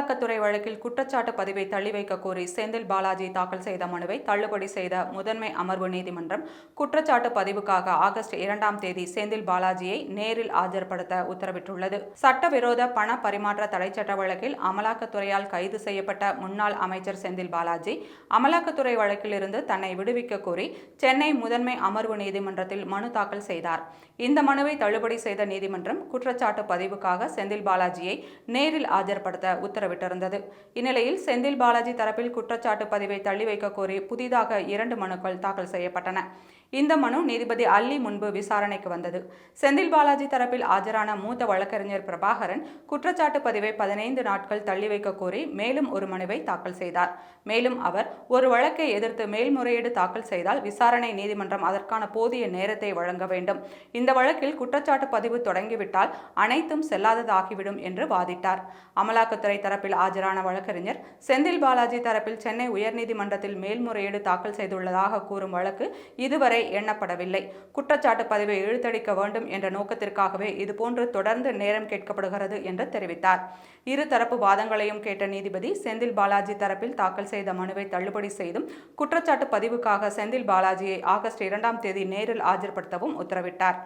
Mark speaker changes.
Speaker 1: அமலாக்கத்துறை வழக்கில் குற்றச்சாட்டு பதிவை தள்ளி வைக்க கோரி செந்தில் பாலாஜி தாக்கல் செய்த மனுவை தள்ளுபடி செய்த முதன்மை அமர்வு நீதிமன்றம் குற்றச்சாட்டு பதிவுக்காக ஆகஸ்ட் இரண்டாம் தேதி செந்தில் பாலாஜியை நேரில் ஆஜர்படுத்த உத்தரவிட்டுள்ளது. சட்டவிரோத பண பரிமாற்ற தடைச்சட்ட வழக்கில் அமலாக்கத்துறையால் கைது செய்யப்பட்ட முன்னாள் அமைச்சர் செந்தில் பாலாஜி அமலாக்கத்துறை வழக்கிலிருந்து தன்னை விடுவிக்க கோரி சென்னை முதன்மை அமர்வு நீதிமன்றத்தில் மனு தாக்கல் செய்தார். இந்த மனுவை தள்ளுபடி செய்த நீதிமன்றம் குற்றச்சாட்டு பதிவுக்காக செந்தில் பாலாஜியை நேரில் ஆஜர்படுத்த உத்தரவிட்டிருந்தது. இந்நிலையில் செந்தில் பாலாஜி தரப்பில் குற்றச்சாட்டு பதிவை தள்ளி வைக்க கோரி புதிதாக இரண்டு மனுக்கள் தாக்கல் செய்யப்பட்டன. இந்த மனு நீதிபதி அல்லி முன்பு விசாரணைக்கு வந்தது. செந்தில் பாலாஜி தரப்பில் ஆஜரான மூத்த வழக்கறிஞர் பிரபாகரன் குற்றச்சாட்டு பதிவை பதினைந்து நாட்கள் தள்ளி வைக்க கோரி மேலும் ஒரு மனுவை தாக்கல் செய்தார். மேலும் அவர் ஒரு வழக்கை எதிர்த்து மேல்முறையீடு தாக்கல் செய்தால் விசாரணை நீதிமன்றம் அதற்கான போதிய நேரத்தை வழங்க வேண்டும். இந்த வழக்கில் குற்றச்சாட்டு பதிவு தொடங்கிவிட்டால் அனைத்தும் செல்லாததாகிவிடும் என்று வாதிட்டார். அமலாக்கத்துறை தரப்பு தரப்பில் ஆஜரான வழக்கறிஞர் செந்தில் பாலாஜி தரப்பில் சென்னை உயர்நீதிமன்றத்தில் மேல்முறையீடு தாக்கல் செய்துள்ளதாக கூறும் வழக்கு இதுவரை எண்ணப்படவில்லை. குற்றச்சாட்டு பதிவை இழுத்தடிக்க வேண்டும் என்ற நோக்கத்திற்காகவே இதுபோன்று தொடர்ந்து நேரம் கேட்கப்படுகிறது என்று தெரிவித்தார். இருதரப்பு வாதங்களையும் கேட்ட நீதிபதி செந்தில் பாலாஜி தரப்பில் தாக்கல் செய்த மனுவை தள்ளுபடி செய்தும் குற்றச்சாட்டு பதிவுக்காக செந்தில் பாலாஜியை ஆகஸ்ட் இரண்டாம் தேதி நேரில் ஆஜர்படுத்தவும் உத்தரவிட்டார்.